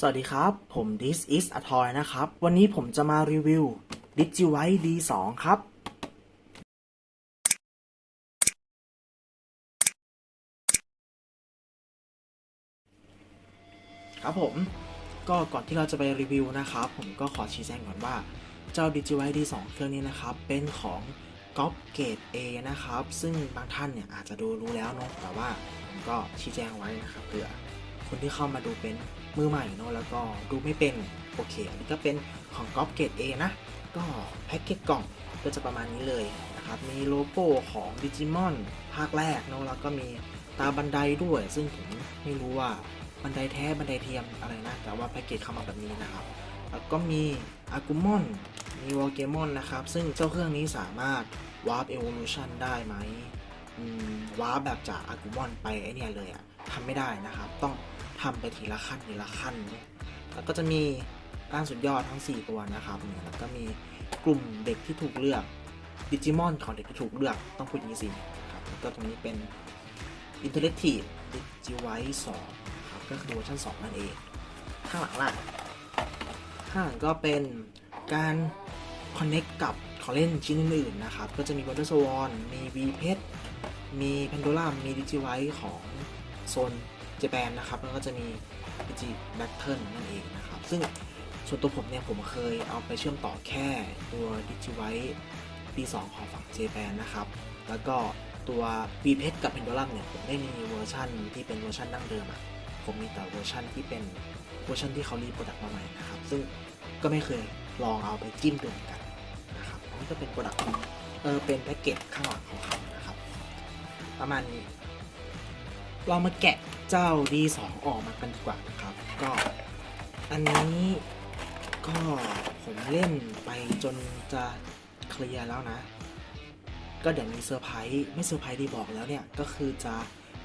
สวัสดีครับ ผม This is a toy นะครับ วันนี้ผมจะมารีวิว Digivite D2 ครับ ครับผม ก็ก่อนที่เราจะไปรีวิวนะครับ ผมก็ขอชี้แจงก่อนว่า เจ้า Digivite D2 เครื่องนี้นะครับ เป็นของ g o p Gate A นะครับ ซึ่งบางท่านเนี่ยอาจจะดูรู้แล้วเนาะ แต่ว่าผมก็ชี้แจงไว้นะครับเผื่อคนที่เข้ามาดูเป็น มือใหม่เนอะแล้วก็ดูไม่เป็นโอเคอันนี้ก็เป็นของก๊อปเกตเอนะ ก็แพ็กเกจกล่องก็จะประมาณนี้เลยนะครับมีโลโก้ของดิจิมอนภาคแรกเนอะแล้วก็มีตาบันไดด้วย ซึ่งผมไม่รู้ว่าบันไดแท้บันไดเทียมอะไรนะ แต่ว่าแพ็กเกจเข้ามาแบบนี้นะครับ แล้วก็มีอากุมอนมีวอลเกมอนนะครับ ซึ่งเจ้าเครื่องนี้สามารถวาร์ปเอ o ลูชันได้ไหมอืมวาร์ปแบบจากอากุมอนไปไอเนี่ยเลยอะทำไม่ได้นะครับ ต้อง ทำไปทีละขั้นทีละขั้น แล้วก็จะมีร่างสุดยอดทั้ง 4 ตัวนะครับแล้วก็มีกลุ่มเด็กที่ถูกเลือกดิจิมอนของเด็กที่ถูกเลือกต้องพูดอย่างนี้สิครับแล้วก็ตรงนี้เป็น Interactive Digivice 2ครับก็คือเวอร์ชัน2นั่นเอง ข้างหลังล่ะข้างหลังก็เป็นการ Connect กับของเล่นชิ้นอื่นๆนะครับ ก็จะมี Wonder Swan มี V p e t มี Pendulum มี Digivice ของโซน เจแปนนะครับแล้วก็จะมี Digi Battle นั่นเองนะครับ ซึ่งส่วนตัวผมเนี่ยผมเคยเอาไปเชื่อมต่อแค่ตัว Digivice B2 ของฝั่งเจแปนนะครับ แล้วก็ตัว V p e t กับ Pendulum เนี่ยผมไม่มีเวอร์ชันที่เป็นเวอร์ชันดั้งเดิมอะผมมีแต่เวอร์ชันที่เป็นเวอร์ชันที่เขารีโปรดักต์มาใหม่นะครับ ซึ่งก็ไม่เคยลองเอาไปจิ้มดูเหมือนกันนะครับนนี้ก็เป็นโปรดักต์เออเป็นแพ็กเกจข้างหลังของเขานะครับ ประมาณนี้ เรามาแกะเจ้า D2 ออกมากันดีกว่านะครับ ก็อันนี้ก็ผมเล่นไปจนจะเคลียร์แล้วนะ ก็เดี๋ยวมีเซอร์ไพรส์ไม่เซอร์ไพรส์ดีบอกแล้วเนี่ย ก็คือจะ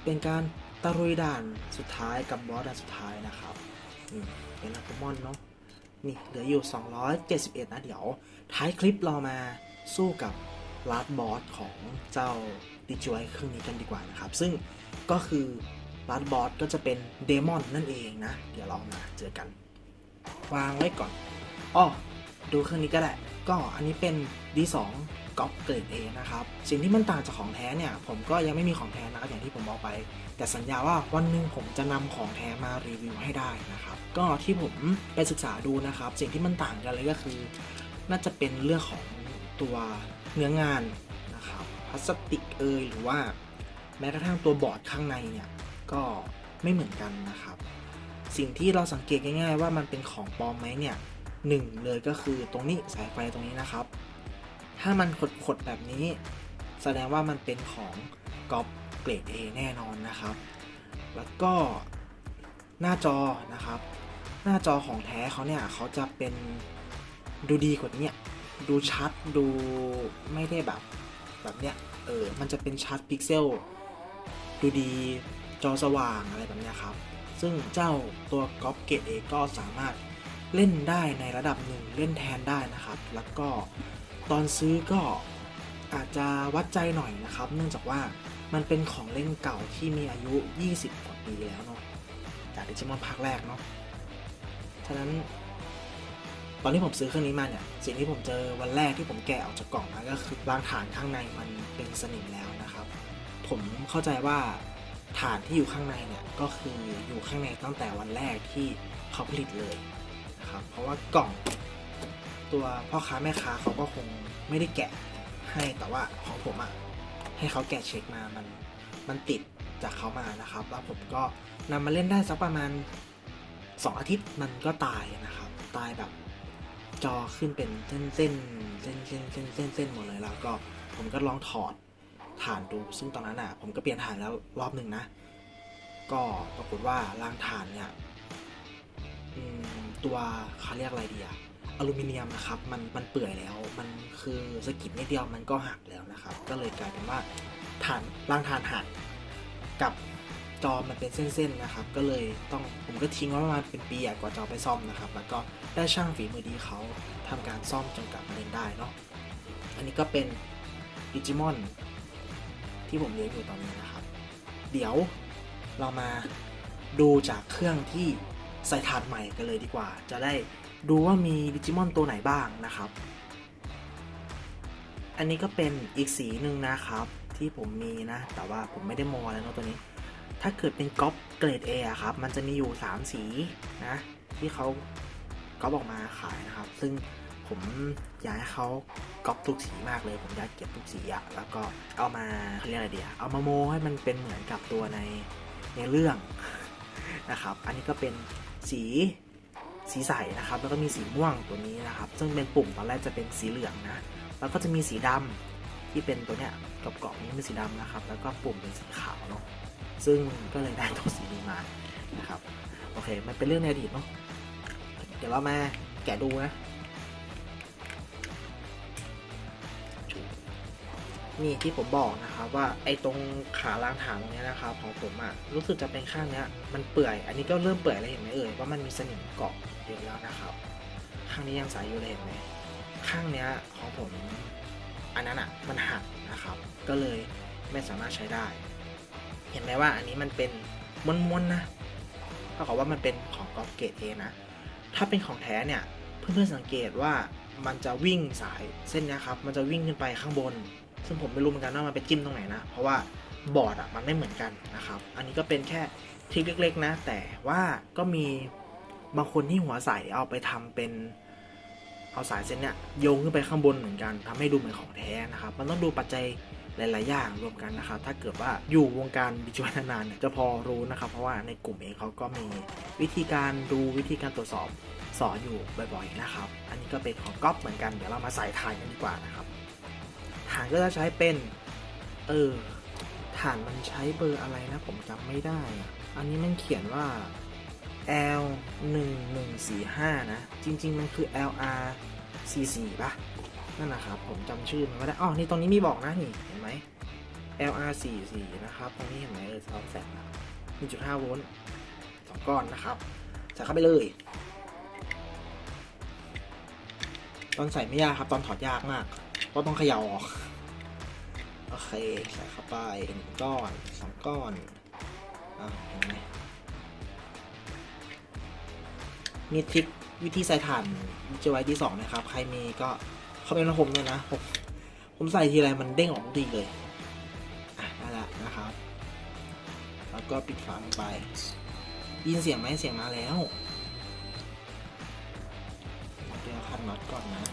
เป็นการตะลุยด่านสุดท้ายกับบอสด่านสุดท้ายนะครับนี่เป็นอัลมอนเนาะนี่เหลืออยู่ 271 นะ เดี๋ยว ท้ายคลิปเรามาสู้กับลาดบอสของเจ้าดิจิไวเครื่องนี้กันดีกว่านะครับ ซึ่ง ก็คือลาดบอสก็จะเป็นเดมอนนั่นเองนะ เดี๋ยวเรามาเจอกัน วางไว้ก่อนอ้อดูเครื่องนี้ก็ได้ ก็อันนี้เป็น D2 ก๊อปเกรด A นะครับ สิ่งที่มันต่างจากของแท้เนี่ย ผมก็ยังไม่มีของแท้นะครับอย่างที่ผมบอกไป แต่สัญญาว่าวันหนึ่งผมจะนำของแท้มารีวิวให้ได้นะครับ ก็ที่ผมไปศึกษาดูนะครับ สิ่งที่มันต่างกันเลยก็คือ น่าจะเป็นเรื่องของตัวเนื้องานนะครับพลาสติกเอยหรือว่า แม้กระทั่งตัวบอร์ดข้างในเนี่ยก็ไม่เหมือนกันนะครับ สิ่งที่เราสังเกตง่ายๆว่ามันเป็นของปลอมไหมเนี่ยหนึ่งเลยก็คือตรงนี้สายไฟตรงนี้นะครับ ถ้ามันขดๆแบบนี้ แสดงว่ามันเป็นของก๊อปเกรด A แน่นอนนะครับ แล้วก็หน้าจอนะครับ หน้าจอของแท้เขาเนี่ยเขาจะเป็นดูดีกว่านี้ดูชัดดูไม่ได้แบบแบบเนี้ยเออมันจะเป็นชัดพิกเซล ดูดีจอสว่างอะไรแบบนี้ครับ ซึ่งเจ้าตัวก๊อปเกตเอก็สามารถเล่นได้ในระดับหนึ่งเล่นแทนได้นะครับ แล้วก็ตอนซื้อก็อาจจะวัดใจหน่อยนะครับ เนื่องจากว่ามันเป็นของเล่นเก่าที่มีอายุ 20 กว่าปีแล้วเนาะจากดิจิมอนภาคแรกเนาะฉะนั้น ตอนที่ผมซื้อเครื่องนี้มาเนี่ย สิ่งที่ผมเจอวันแรกที่ผมแกะออกจากกล่องมาก็คือรางฐานข้างในมันเป็นสนิมแล้ว ผมเข้าใจว่าฐานที่อยู่ข้างในเนี่ยก็คืออยู่ข้างในตั้งแต่วันแรกที่เขาผลิตเลยนะครับเพราะว่ากล่องตัวพ่อค้าแม่ค้าเขาก็คงไม่ได้แกะให้แต่ว่าของผมอะ่ะให้เขาแกะเช็คมามันมันติดจากเขามานะครับ แล้วผมก็นำมาเล่นได้สักประมาณ 2 อาทิตย์มันก็ตายนะครับ ตายแบบจอขึ้นเป็นเส้นเส้นเส้นเส้นเส้นเส้นหมดเลยแล้วก็ผมก็ลองถอด ฐานดู ซึ่งตอนนั้นอะผมก็เปลี่ยนฐานแล้วรอบหนึ่งนะ ก็ปรากฏว่ารางฐานเนี่ยตัวเขาเรียกอะไรดีอะอลูมิเนียมนะครับมันมันเปื่อยแล้วมันคือสกิดนิดเดียวมันก็หักแล้วนะครับ ก็เลยกลายเป็นว่าฐานรางฐานหักกับจอมันเป็นเส้นๆนะครับ ก็เลยต้องผมก็ทิ้งไว้ประมาณเป็นปีกว่าจอไปซ่อมนะครับ แล้วก็ได้ช่างฝีมือดีเขาทำการซ่อมจนกลับมาเล่นได้เนาะอันนี้ก็เป็นดิจิมอน ที่ผมเลี้ยงอยู่ตอนนี้นะครับ เดี๋ยวเรามาดูจากเครื่องที่ใส่ถาดใหม่กันเลยดีกว่า จะได้ดูว่ามีดิจิมอนตัวไหนบ้างนะครับ อันนี้ก็เป็นอีกสีหนึ่งนะครับ ที่ผมมีนะ แต่ว่าผมไม่ได้โมแล้วเนาะตัวนี้ ถ้าเกิดเป็นก๊อปเกรด A อะครับ มันจะมีอยู่ 3 สีนะ ที่เขาก๊อปออกมาขายนะครับ ซึ่ง ผมอยากให้เขาก๊อปทุกสีมากเลย ผมอยากเก็บทุกสีอะแล้วก็เอามาเขาเรียกอะไรเดียเอามาโมให้มันเป็นเหมือนกับตัวในในเรื่องนะครับ อันนี้ก็เป็นสีสีใสนะครับ แล้วก็มีสีม่วงตัวนี้นะครับ ซึ่งเป็นปุ่มตอนแรกจะเป็นสีเหลืองนะ แล้วก็จะมีสีดำที่เป็นตัวเนี้ยกรอบๆนี้เป็นสีดำนะครับ แล้วก็ปุ่มเป็นสีขาวเนาะ ซึ่งก็เลยได้ตัวสีนี้มานะครับ โอเค มันเป็นเรื่องในอดีตเนาะ เดี๋ยวเรามาแกะดูนะ นี่ที่ผมบอกนะครับว่าไอ้ตรงขาล่างฐานตรงนี้นะครับของผมอะรู้สึกจะเป็นข้างเนี้ยมันเปื่อย อันนี้ก็เริ่มเปื่อยแล้วเห็นไหมเอ่ยว่ามันมีสนิมเกาะเยอะแล้วนะครับข้างนี้ยังใสอยู่เลยเห็นไหมข้างเนี้ยของผมอันนั้นอะมันหักนะครับ ก็เลยไม่สามารถใช้ได้ เห็นไหมว่าอันนี้มันเป็นม้วนๆนะเท่ากับว่ามันเป็นของกอล์ฟเกตเอนะถ้าเป็นของแท้เนี่ยเพื่อนๆสังเกตว่ามันจะวิ่งสายเส้นนี้ครับ มันจะวิ่งขึ้นไปข้างบน ซึ่งผมไม่รู้เหมือนกันว่ามันไปจิ้มตรงไหนนะ เพราะว่าบอร์ดอะมันไม่เหมือนกันนะครับ อันนี้ก็เป็นแค่ทริคเล็กๆนะ แต่ว่าก็มีบางคนที่หัวใสเอาไปทำเป็นเอาสายเส้นเนี้ยโยงขึ้นไปข้างบนเหมือนกันทำให้ดูเหมือนของแท้นะครับ มันต้องดูปัจจัยหลาย ๆ อย่างรวมกันนะครับ ถ้าเกิดว่าอยู่วงการดิจิทัลนานๆจะพอรู้นะครับ เพราะว่าในกลุ่มเองเขาก็มีวิธีการดูวิธีการตรวจสอบสอนอยู่บ่อย ๆ นะครับ อันนี้ก็เป็นของก๊อปเหมือนกัน เดี๋ยวเรามาใส่ฐานกันดีกว่านะครับานก็จะใช้เป็น เออฐานมันใช้เบอร์อะไรนะ ผมจำไม่ได้ อันนี้มันเขียนว่า L 1 1 4 5นะ จริง ๆ มันคือ LR 4 4ปะนั่นนะครับ ผมจำชื่อมันไม่ได้อ๋อนี่ตรงนี้มีบอกนะนี่ เห็นไหม LR 4 4นะครับ ตรงนี้เห็นไหมเออสองแสน1.5โวลต์สองก้อนนะครับ ใส่เข้าไปเลย ตอนใส่ไม่ยากครับ ตอนถอดยากมากเพราะต้องเขย่าออก โอเค ใส่เข้าไปหนึ่งก้อนสองก้อนอะเห็นไหมมีทริควิธีใส่ถ่านจะไว้ที่สองนะครับ ใครมีก็เข้าไปในผมเลยนะ ผมผมใส่ทีไรมันเด้งออกทุกทีเลย อะได้ละนะครับ แล้วก็ปิดฝาลงไปยินเสียงไหมเสียงมาแล้วเดี๋ยวคัดน็อตก่อนนะ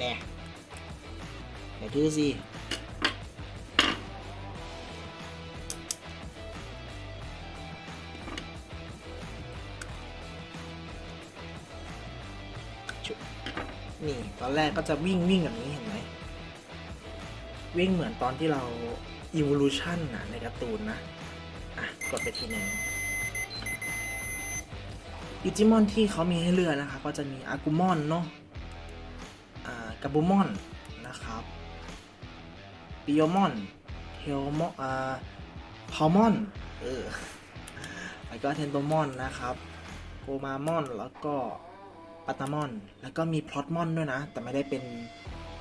แน่เดี๋ยวดูสินี่ ตอนแรกก็จะวิ่งวิ่งแบบนี้เห็นไหม วิ่งเหมือนตอนที่เรา evolution นะในการ์ตูนนะ อะ กดไปทีหนึ่งดิจิมอนที่เขามีให้เลือกนะคะ ก็จะมีอากูมอนเนาะ กาบูมอนนะครับปิโอมอนเทลมออ่าพาวมอนเออแล้วก็เทนโตมอนนะครับโกมามอนแล้วก็ปัตตามอน แล้วก็มีพลอตมอนด้วยนะ แต่ไม่ได้เป็น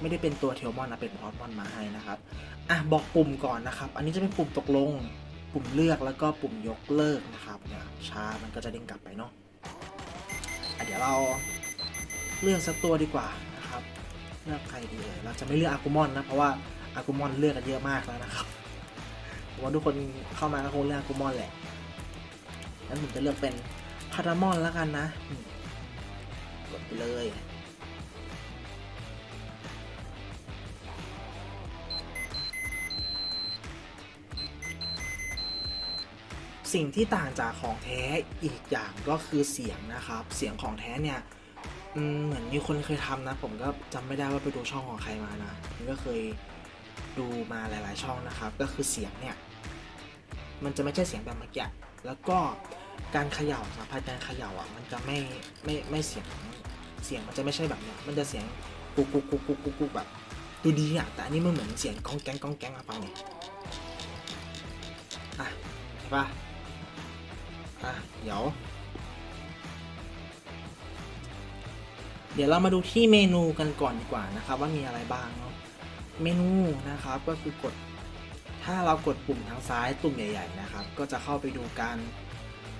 ไม่ได้เป็นตัวเทลมอนนะเป็นพลอตมอนมาให้นะครับอะบอกปุ่มก่อนนะครับ อันนี้จะเป็นปุ่มตกลง ปุ่มเลือกแล้วก็ปุ่มยกเลิกนะครับเนี่ยช้ามันก็จะเด้งกลับไปเนาะอะเดี๋ยวเราเลือกสักตัวดีกว่า เลือกใครดีเลยเราจะไม่เลือกอากูมอนนะ เพราะว่าอากูมอนเลือกกันเยอะมากแล้วนะครับผมว่าทุกคนเข้ามาก็คงเลือกอากูมอนแหละงั้นผมจะเลือกเป็นพารามอนแล้วกันนะ กดไปเลยสิ่งที่ต่างจากของแท้อีกอย่างก็คือเสียงนะครับ เสียงของแท้เนี่ย เหมือนมีคนเคยทำนะ ผมก็จำไม่ได้ว่าไปดูช่องของใครมานะผมก็เคยดูมาหลาย ๆ ช่องนะครับ ก็คือเสียงเนี่ย มันจะไม่ใช่เสียงแบบเมื่อกี้แล้วก็การเขย่าสัมผัสการเขย่าอะ มันจะไม่ไม่ไม่เสียงเสียงมันจะไม่ใช่แบบเนี้ยมันจะเสียงกุกกุกกุกกุกกุกกุกแบบดูดีอะแต่อันนี้มันเหมือนเสียงก้องแกงก้องแกงอะฟังเนี่ยอะเห็นปะอะเดี๋ยว เดี๋ยวเรามาดูที่เมนูกันก่อนดีกว่านะครับ ว่ามีอะไรบ้างเนาะเมนูนะครับก็คือกด ถ้าเรากดปุ่มทางซ้ายตุ่มใหญ่ ๆ นะครับ ก็จะเข้าไปดูการ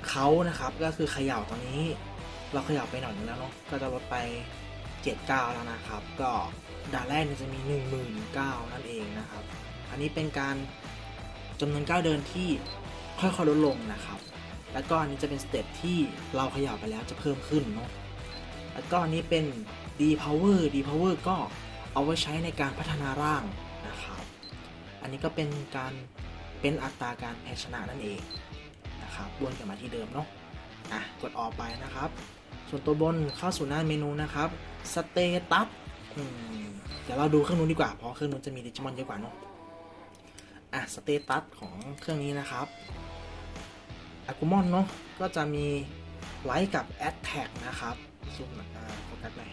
เขานะครับ ก็คือเขย่าตอนนี้ เราเขย่าไปหน่อยนึงแล้วเนาะก็จะลดไป79แล้วนะครับ ก็ด่านแรกเนี่ยจะมี19,000นั่นเองนะครับ อันนี้เป็นการจำนวนก้าวเดินที่ค่อยๆลดลงนะครับ แล้วก็อันนี้จะเป็นสเต็ปที่เราเขย่าไปแล้วจะเพิ่มขึ้นเนาะ แล้วก็อันนี้เป็น D power D power ก็เอาไว้ใช้ในการพัฒนาร่างนะครับ อันนี้ก็เป็นการเป็นอัตราการแพ้ชนะนั่นเองนะครับวนกลับมาที่เดิมเนาะอะกดออกไปนะครับ ส่วนตัวบนเข้าสู่หน้าเมนูนะครับสเตตัสเดี๋ยวเราดูเครื่องนู้นดีกว่า เพราะเครื่องนู้นจะมีดิจิมอนเยอะกว่าเนาะอะสเตตัสของเครื่องนี้นะครับอากูมอนเนาะก็จะมีไลท์กับแอ t แท็กนะครับ ซูมหน่อยโฟกัสหน่อย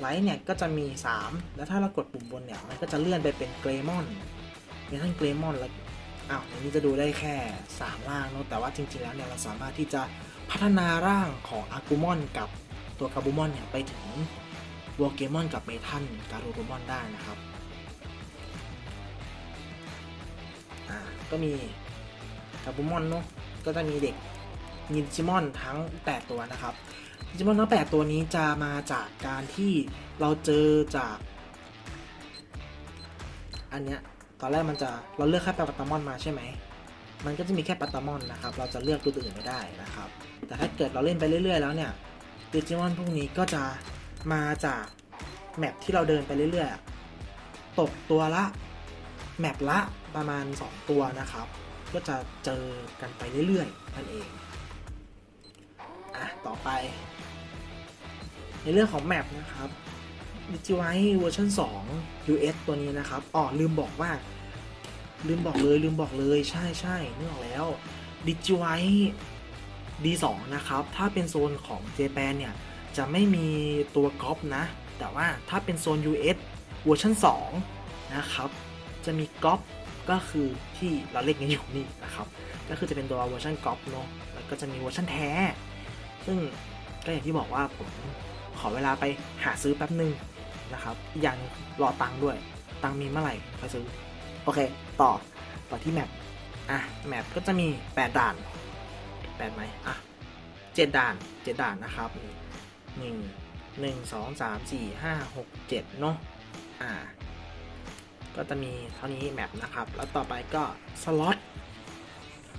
ไลท์เนี่ยก็จะมี 3 แล้วถ้าเรากดปุ่มบนเนี่ย มันก็จะเลื่อนไปเป็นเกรมอนมีทั้งเกรมอนแล้วอ้าวอันนี้จะดูได้แค่ 3 ร่างเนาะแต่ว่าจริงๆแล้วเนี่ยเราสามารถที่จะพัฒนาร่างของอากูมอนกับตัวกาบูมอนเนี่ยไปถึงวอเกมอนกับเมทัลการูรูมอนได้นะครับอ่าก็มีกาบูมอนเนาะก็จะมีเด็กมีดิจิมอนทั้ง 8 ตัวนะครับ ดิจิมอนทั้ง 8 ตัวนี้จะมาจากการที่เราเจอจาก อันเนี้ยตอนแรกมันจะเราเลือกแค่ปัตตามอนมาใช่ไหม มันก็จะมีแค่ปัตตามอนนะครับ เราจะเลือกตัวอื่นไม่ได้นะครับ แต่ถ้าเกิดเราเล่นไปเรื่อย ๆ แล้วเนี่ยดิจิมอนพวกนี้ก็จะมาจากแมปที่เราเดินไปเรื่อยๆ ตกตัวละแมปละประมาณ 2 ตัวนะครับ ก็จะเจอกันไปเรื่อยๆ นั่นเอง อะต่อไป ในเรื่องของแมปนะครับดิจิไวเวอร์ชัน2 US ตัวนี้นะครับอ๋อลืมบอกว่า ลืมบอกเลยลืมบอกเลยใช่ใช่นึกออกแล้วดิจิไว D2 นะครับ ถ้าเป็นโซนของเจแปนเนี่ย จะไม่มีตัวก๊อปนะ แต่ว่าถ้าเป็นโซน US เวอร์ชัน2นะครับ จะมีก๊อปก็คือที่เราเล่นกันอยู่นี่นะครับ ก็คือจะเป็นตัวเวอร์ชันก๊อปเนาะ แล้วก็จะมีเวอร์ชันแท้ ซึ่งก็อย่างที่บอกว่าผมขอเวลาไปหาซื้อแป๊บหนึ่งนะครับอีกอย่างรอตังค์ด้วย ตังค์มีเมื่อไหร่ค่อยซื้อ โอเค ต่อ ต่อที่แมปอะ แมปก็จะมี 8 ด่าน8ไหมอะ 7 ด่าน 7 ด่านนะครับ 1 1 2 3 4 5 6 7เนาะอ่า ก็จะมีเท่านี้แมปนะครับ แล้วต่อไปก็สล็อต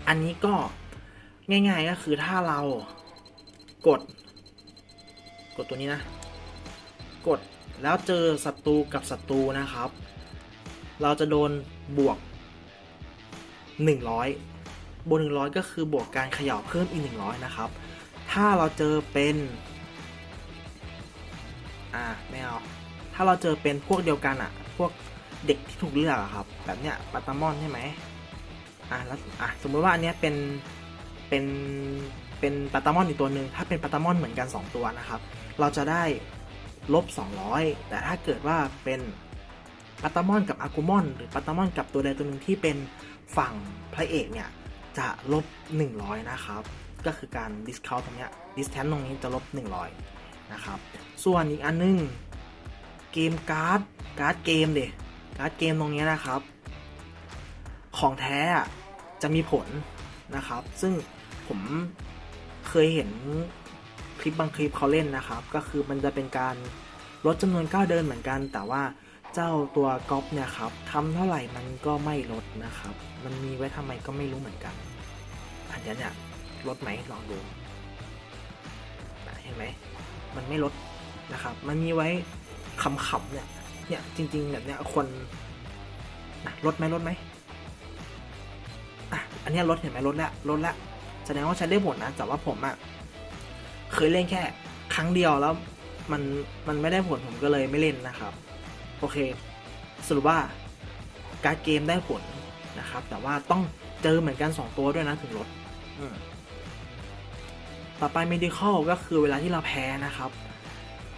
อันนี้ก็ง่ายๆก็คือถ้าเรา กด กดตัวนี้นะ กดแล้วเจอศัตรูกับศัตรูนะครับ เราจะโดนบวก 100 บวก 100 ก็คือบวกการเขย่าเพิ่มอีก 100 นะครับ ถ้าเราเจอเป็น อ่าไม่เอา ถ้าเราเจอเป็นพวกเดียวกันอะพวกเด็กที่ถูกเลือกอะครับ แบบเนี้ยปัตตามอนใช่ไหมอ่าแล้วอะสมมติว่าอันเนี้ยเป็นเป็น เป็นปัตตามอนอีกตัวหนึ่งถ้าเป็นปัตตามอนเหมือนกัน 2 ตัวนะครับ เราจะได้ลบ 200 แต่ถ้าเกิดว่าเป็นปัตตามอนกับอากูมอน หรือปัตตามอนกับตัวใดตัวหนึ่งที่เป็นฝั่งพระเอกเนี่ย จะลบ 100 นะครับ ก็คือการ discount ตรงเนี้ย distance ตรงนี้จะลบ 100 นะครับ ส่วนอีกอันนึงเกมการ์ดการ์ดเกมเดการ์ดเกมตรงนี้นะครับ ของแท้จะมีผลนะครับ ซึ่งผม เคยเห็นคลิปบางคลิปเขาเล่นนะครับ ก็คือมันจะเป็นการลดจำนวนก้าวเดินเหมือนกัน แต่ว่าเจ้าตัวก๊อปเนี่ยครับทำเท่าไหร่มันก็ไม่ลดนะครับ มันมีไว้ทำไมก็ไม่รู้เหมือนกันอันนี้เนี่ยลดไหมลองดูเห็นไหมมันไม่ลดนะครับ มันมีไว้ขำๆเนี่ยเนี่ยจริงๆแบบเนี้ยคนนะลดไหมลดไหมอะอันนี้ลดเห็นไหมลดแล้วลดแล้ว แสดงว่าใช้ได้ผลนะ แต่ว่าผมอะ่ะเคยเล่นแค่ครั้งเดียวแล้วมันมันไม่ได้ผลผมก็เลยไม่เล่นนะครับ โอเค สรุปว่าการเกมได้ผลนะครับ แต่ว่าต้องเจอเหมือนกัน 2 ตัวด้วยนะถึงลดต่อไป medical ก็คือเวลาที่เราแพ้นะครับ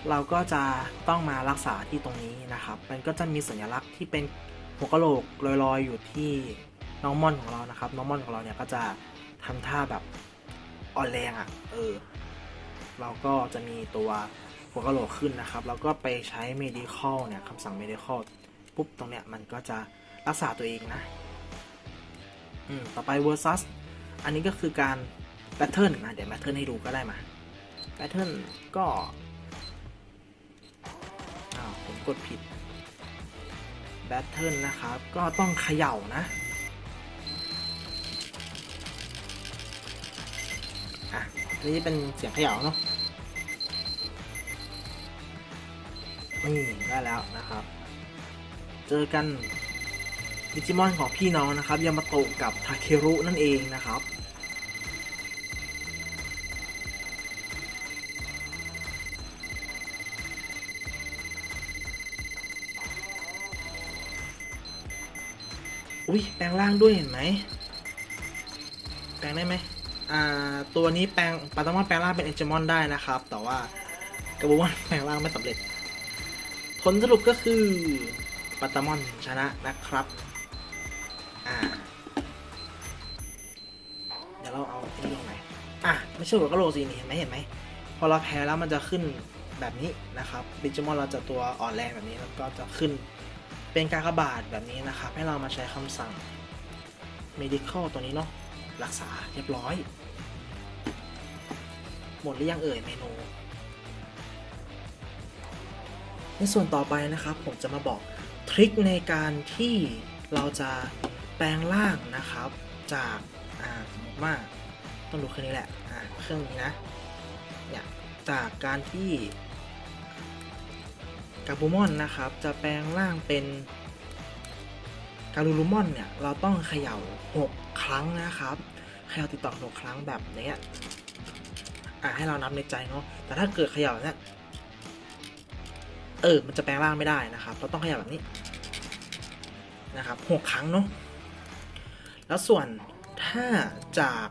เราก็จะต้องมารักษาที่ตรงนี้นะครับ มันก็จะมีสัญลักษณ์ที่เป็นหัวกะโหลกลอยๆอยู่ที่น้องมอนของเรานะครับ น้องมอนของเราเนี่ยก็จะ ทำท่าแบบอ่อนแรงอะ่ะ เออ เราก็จะมีตัวหัวกะโหลกขึ้นนะครับ แล้วก็ไปใช้ medical เนี่ยคำสั่ง medical ปุ๊บ ตรงเนี้ยมันก็จะรักษาตัวเองนะ อืม ต่อไป versus อันนี้ก็คือการ pattern นะ เดี๋ยว pattern ให้ดูก็ได้มา pattern ก็อ้าวผมกดผิด pattern นะครับ ก็ต้องเขย่านะ อะนนี้เป็นเสียงเขย่าเนาะนี่ได้แล้วนะครับ เจอกันดิจิมอนของพี่น้องนะครับยามาโตะกับทาเครุนั่นเองนะครับอุ้ยแปลงร่างด้วยเห็นไหม แปลงได้ไหม ตัวนี้แปลงปาตามอนแปลงร่างเป็นเอจมอนได้นะครับ แต่ว่ากระบวนแปลงร่างไม่สำเร็จ ผลสรุปก็คือปัตตามอนชนะนะครับอ่าเดี๋ยวเราเอาอันนี้ลงไหนอะไม่ใช่หัวกะโหลกสินี่เห็นไหมเห็นไหมพอเราแพ้แล้วมันจะขึ้นแบบนี้นะครับดิจิมอนเราจะตัวอ่อนแรงแบบนี้แล้วก็จะขึ้นเป็นการกบาทแบบนี้นะครับ ให้เรามาใช้คำสั่ง medical ตัวนี้เนาะรักษาเรียบร้อย หมดหรือยังเอ่ยเมนู ในส่วนต่อไปนะครับ ผมจะมาบอกทริคในการที่เราจะแปลงร่างนะครับ จากอ่าสมมติว่าต้องดูเครื่องนี้แหละอ่าเครื่องนี้นะเนี่ยจากการที่กาบูมอนนะครับ จะแปลงร่างเป็นการูลูมอนเนี่ย เราต้องเขย่า 6 ครั้งนะครับ เขย่าติดต่อ 6 ครั้งแบบเนี้ย อ่าให้เรานับในใจเนาะแต่ถ้าเกิดเขย่าเนี่ยเออ มันจะแปลงร่างไม่ได้นะครับ เราต้องขยับแบบนี้นะครับหกครั้งเนาะแล้วส่วนถ้าจาก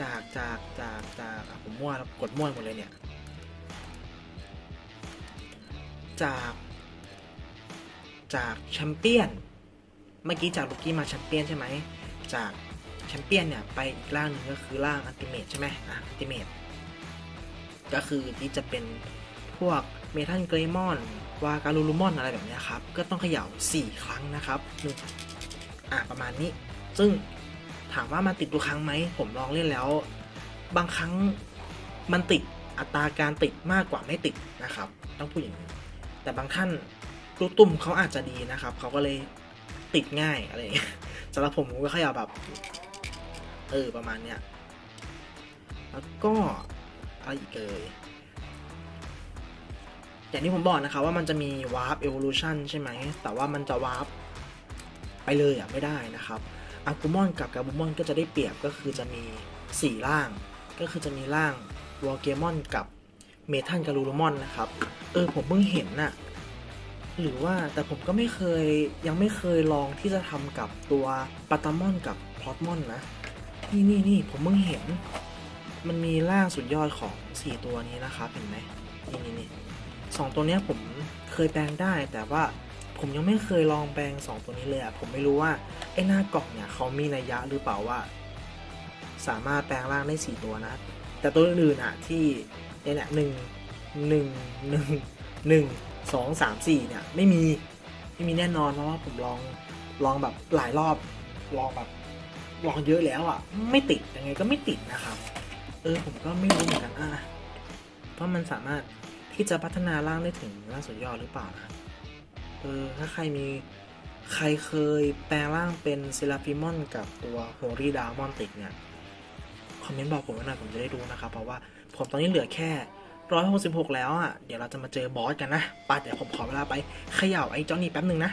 จากจากจากจากผมมั่วแล้วกดมั่วหมดเลยเนี่ย จากจากแชมเปี้ยน เมื่อกี้จากลูกี้มาแชมเปี้ยนใช่ไหม จาก ชมเปี้ยนเนี่ยไปอีกร่างหนึ่งก็คือร่างอันติเมทใช่ไหมอะอันติเมทก็คือที่จะเป็นพวกเมทัลเกรมอนวาการูลูมอนอะไรแบบนี้ครับ ก็ต้องเขย่า 4 ครั้งนะครับหนึ่งอะประมาณนี้ ซึ่งถามว่ามันติดทุกครั้งไหม ผมลองเล่นแล้ว บางครั้งมันติดอัตราการติดมากกว่าไม่ติดนะครับ ต้องพูดอย่างนี้ แต่บางท่านลูกตุ่มเขาอาจจะดีนะครับ เขาก็เลยติดง่ายอะไรอย่างเงี้ยสำหรับผมผมก็เขย่าแบบ เออประมาณเนี้ยแล้วก็อะไรอีกเอ่ยอย่างที่ผมบอกนะครับว่ามันจะมี warp evolution ใช่ไหม แต่ว่ามันจะ warp ไปเลยอะไม่ได้นะครับอากูมอนกับกาบูมอนก็จะได้เปรียบก็คือจะมี 4 ร่าง ก็คือจะมีร่างวอลเกมอนกับเมทัลกาลูโรมอนนะครับ เออผมเพิ่งเห็นน่ะ หรือว่าแต่ผมก็ไม่เคยยังไม่เคยลองที่จะทำกับตัวปาตามอนกับพลอตมอนนะ นี่นี่นี่ผมเพิ่งเห็น มันมีร่างสุดยอดของ4ตัวนี้นะครับเห็นไหมนี่นี่นี่สองตัวเนี้ยผมเคยแปลงได้แต่ว่าผมยังไม่เคยลองแปลงสองตัวนี้เลยอะผมไม่รู้ว่าไอ้หน้ากล่องเนี่ยเขามีนัยยะหรือเปล่าว่า สามารถแปลงร่างได้สี่ตัวนะ แต่ตัวอื่นอะที่เนี่ยหนึ่งหนึ่งหนึ่งหนึ่งสองสามสี่เนี่ยไม่มีไม่มีแน่นอนเพราะว่าผมลองลองแบบหลายรอบลองแบบ ลองเยอะแล้วอะ ไม่ติดยังไงก็ไม่ติดนะครับ เออผมก็ไม่รู้เหมือนกันอะเพราะมันสามารถที่จะพัฒนาร่างได้ถึงร่างสุดยอดหรือเปล่านะเออถ้าใครมีใครเคยแปลงร่างเป็นเซราฟิมอนกับตัวโฮรีดามอนติกเนี่ย คอมเมนต์บอกผมหน่อยผมจะได้ดูนะครับ เพราะว่าผมตอนนี้เหลือแค่ร้อยหกสิบหกแล้วอะ เดี๋ยวเราจะมาเจอบอสกันนะปัดเดี๋ยวผมขอเวลาไปเขย่าไอ้เจ้านี่แป๊บหนึ่งนะ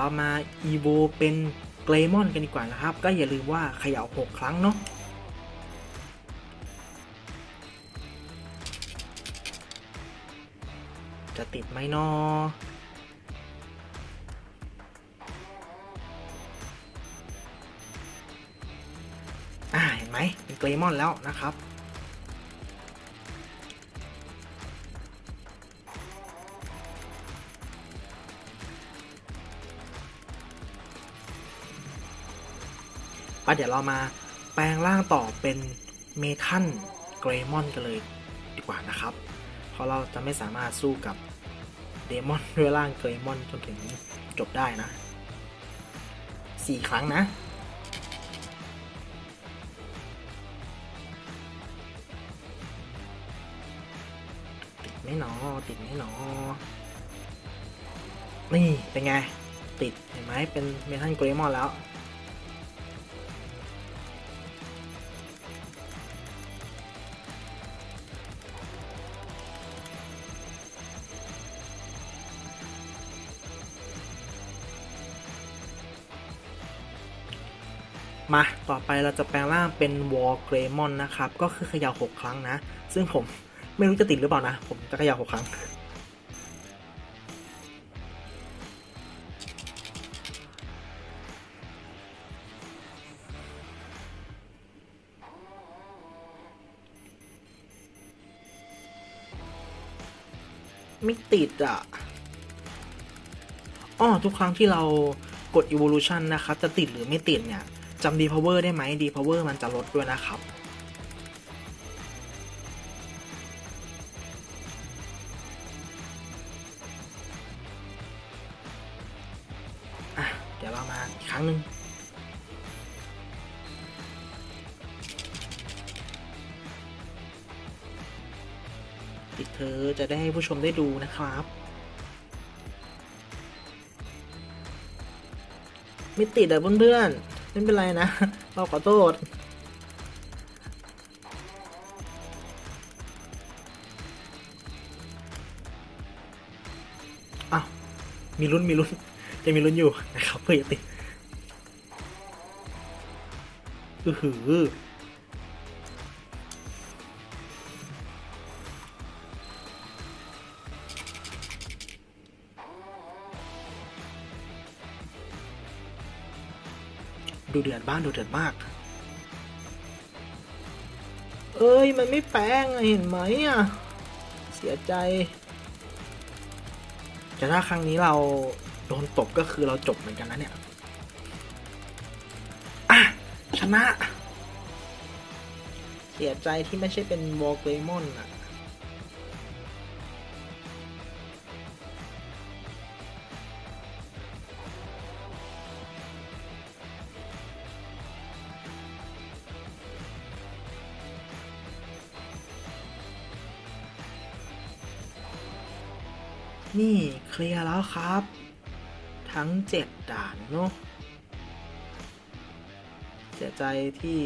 เรามาอีโวเป็นเกรมอนกันดีกว่านะครับ ก็อย่าลืมว่าเขย่า6ครั้งเนาะจะติดไหมนออ่าเห็นไหมเป็นเกรมอนแล้วนะครับ เดี๋ยวเรามาแปลงร่างต่อเป็นเมทัลเกรมอนกันเลยดีกว่านะครับ เพราะเราจะไม่สามารถสู้กับเดมอนด้วยร่างเกรมอนจนถึงจบได้นะสี่ครั้งนะติดไหม่หนอติดไหม่หนอ นี่ เป็นไง ติดเห็นไหมเป็นเมทัลเกรมอนแล้ว มาต่อไปเราจะแปลงร่างเป็นวอลเกรมอนนะครับ ก็คือเขย่าหกครั้งนะ ซึ่งผมไม่รู้จะติดหรือเปล่านะ ผมจะเขย่าหกครั้ง ไม่ติดอะอ้อทุกครั้งที่เรากด evolution นะครับ จะติดหรือไม่ติดเนี่ย จำ depower ได้ไหม depower มันจะลดด้วยนะครับอะเดี๋ยวเรามาอีกครั้งหนึ่งติดเธอจะได้ให้ผู้ชมได้ดูนะครับไม่ติดอะเพื่อนๆ ไม่เป็นไรนะ เราขอโทษอ้าวมีลุ้นมีลุ้นจะมีลุ้นอยู่นะครับเพื่อติดอือหือ ดูเดือดบ้างดูเดือดมาก เอ้ย มันไม่แปลงเห็นไหมอะ เสียใจ แต่ถ้าครั้งนี้เราโดนตบก็คือเราจบเหมือนกันนะเนี่ย อะ ชนะ เสียใจที่ไม่ใช่เป็นวอลเกรมอนอะ นี่เคลียร์แล้วครับ ทั้งเจ็ดด่านเนาะเสียใจที่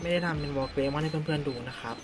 ไม่ได้ทำเป็นวอลเกรมอนให้เพื่อนๆดูนะครับ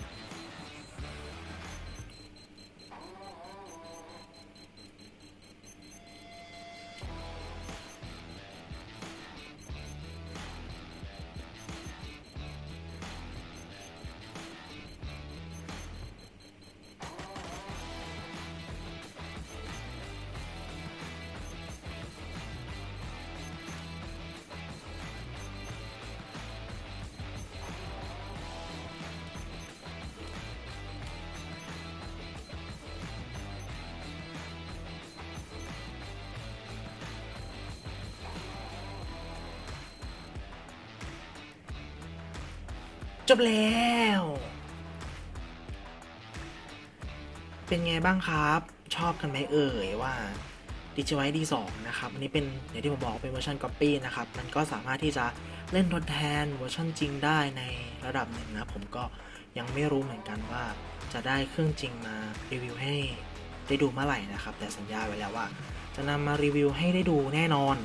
จบแล้ว เป็นไงบ้างครับ ชอบกันไหมเอ่ยว่า d i g i v i ส D2 นะครับ อันนี้เป็นอย่างที่ผมบอกเป็นเวอร์ชัน Copy นะครับ มันก็สามารถที่จะเล่นทดแทนเวอร์ชันจริงได้ในระดับหนึ่งนะ ผมก็ยังไม่รู้เหมือนกันว่าจะได้เครื่องจริงมารีวิวให้ได้ดูเมื่อไหร่นะครับ แต่สัญญาไว้แล้วว่า จะนำมารีวิวให้ได้ดูแน่นอน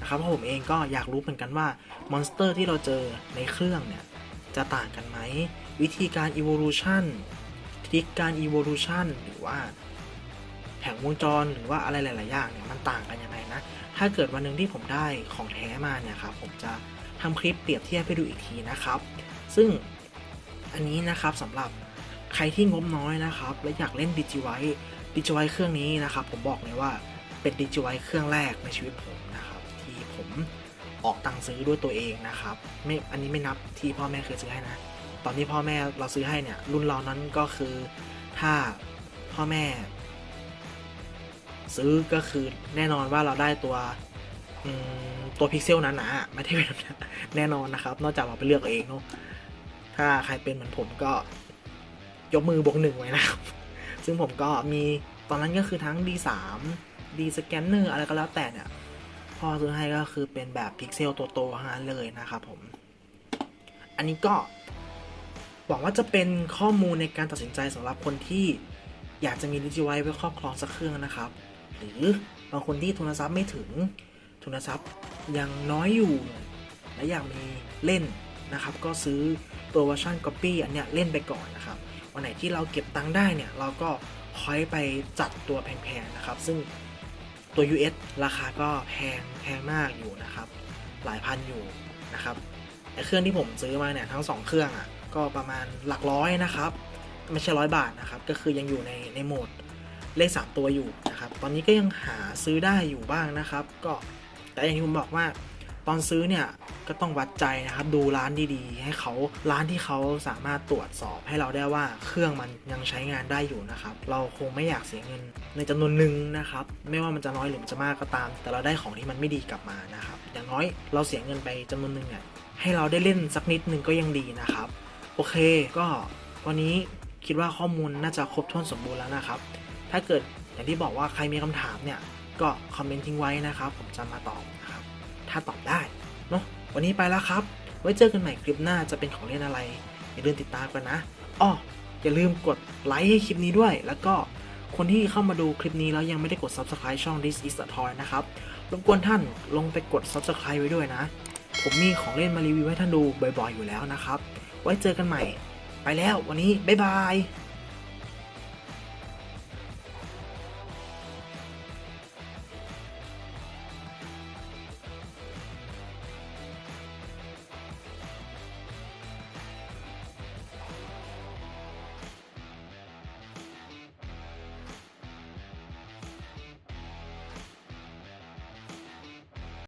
นะครับเพราะผมเองก็อยากรู้เหมือนกันว่ามอนสเตอร์ที่เราเจอในเครื่องเนี่ย จะต่างกันไหม วิธีการ evolution ทริกการ evolution หรือว่า แผงวงจรหรือว่าอะไรหลาย ๆ อย่างเนี่ยมันต่างกันยังไงนะ ถ้าเกิดวันหนึ่งที่ผมได้ของแท้มาเนี่ยครับผมจะทำคลิปเปรียบเทียบให้ดูอีกทีนะครับ ซึ่งอันนี้นะครับสำหรับใครที่งบน้อยนะครับ และอยากเล่นดิจิไวดิจิไวเครื่องนี้นะครับ ผมบอกเลยว่าเป็นดิจิไวเครื่องแรกในชีวิตผมนะครับ ที่ผม ออกตังค์ซื้อด้วยตัวเองนะครับไม่อันนี้ไม่นับที่พ่อแม่เคยซื้อให้นะ ตอนที่พ่อแม่เราซื้อให้เนี่ย รุ่นเรานั้นก็คือถ้าพ่อแม่ ซื้อก็คือแน่นอนว่าเราได้ตัวตัวพิกเซลหนาๆไม่ได้เป็นแบแน่นอนนะครับ นอกจากเราไปเลือกเองเนาะถ้าใครเป็นเหมือนผมก็ยกมือบวกหนึ่งไว้นะครับ ซึ่งผมก็มีตอนนั้นก็คือทั้ง D3 D Scanner อะไรก็แล้วแต่เนี่ย พ่อซื้อให้ก็คือเป็นแบบพิกเซลโตๆทั้งนั้นเลยนะครับผม อันนี้ก็หวังว่าจะเป็นข้อมูลในการตัดสินใจสำหรับคนที่อยากจะมีดิจิไวไว้ครอบครองสักเครื่องนะครับ หรือบางคนที่ทุนทรัพย์ไม่ถึงทุนทรัพย์ยังน้อยอยู่ และอยากมีเล่นนะครับ ก็ซื้อตัวเวอร์ชัน Copy อันเนี้ยเล่นไปก่อนนะครับ วันไหนที่เราเก็บตังค์ได้เนี่ย เราก็ค่อยไปจัดตัวแพงๆนะครับ ซึ่ง ตัว US ราคาก็แพงแพงมากอยู่นะครับ หลายพันอยู่นะครับไอเครื่องที่ผมซื้อมาเนี่ยทั้งสองเครื่องอะก็ประมาณหลักร้อยนะครับไม่ใช่ร้อยบาทนะครับ ก็คือยังอยู่ในในโหมดเลข 3 ตัวอยู่นะครับ ตอนนี้ก็ยังหาซื้อได้อยู่บ้างนะครับ ก็แต่อย่างที่ผมบอกว่า ตอนซื้อเนี่ยก็ต้องวัดใจนะครับดูร้านดีๆ ให้เขาร้านที่เขาสามารถตรวจสอบให้เราได้ว่าเครื่องมันยังใช้งานได้อยู่นะครับ เราคงไม่อยากเสียเงินในจำนวนหนึ่งนะครับ ไม่ว่ามันจะน้อยหรือมันจะมากก็ตาม แต่เราได้ของที่มันไม่ดีกลับมานะครับ อย่างน้อยเราเสียเงินไปจำนวนหนึ่งเนี่ยให้เราได้เล่นสักนิดหนึ่งก็ยังดีนะครับ โอเค ก็วันนี้คิดว่าข้อมูลน่าจะครบถ้วนสมบูรณ์แล้วนะครับ ถ้าเกิดอย่างที่บอกว่าใครมีคำถามเนี่ยก็คอมเมนต์ทิ้งไว้นะครับ ผมจะมาตอบนะครับ ถ้าตอบได้เนาะวันนี้ไปแล้วครับ ไว้เจอกันใหม่คลิปหน้าจะเป็นของเล่นอะไร อย่าลืมติดตามกันนะอ้ออย่าลืมกดไลค์ให้คลิปนี้ด้วย แล้วก็คนที่เข้ามาดูคลิปนี้แล้วยังไม่ได้กด subscribe ช่อง This is a toy นะครับรบกวนท่านลงไปกด subscribe ไว้ด้วยนะ ผมมีของเล่นมารีวิวให้ท่านดูบ่อยๆอยู่แล้วนะครับ ไว้เจอกันใหม่ ไปแล้ววันนี้ บ๊ายบาย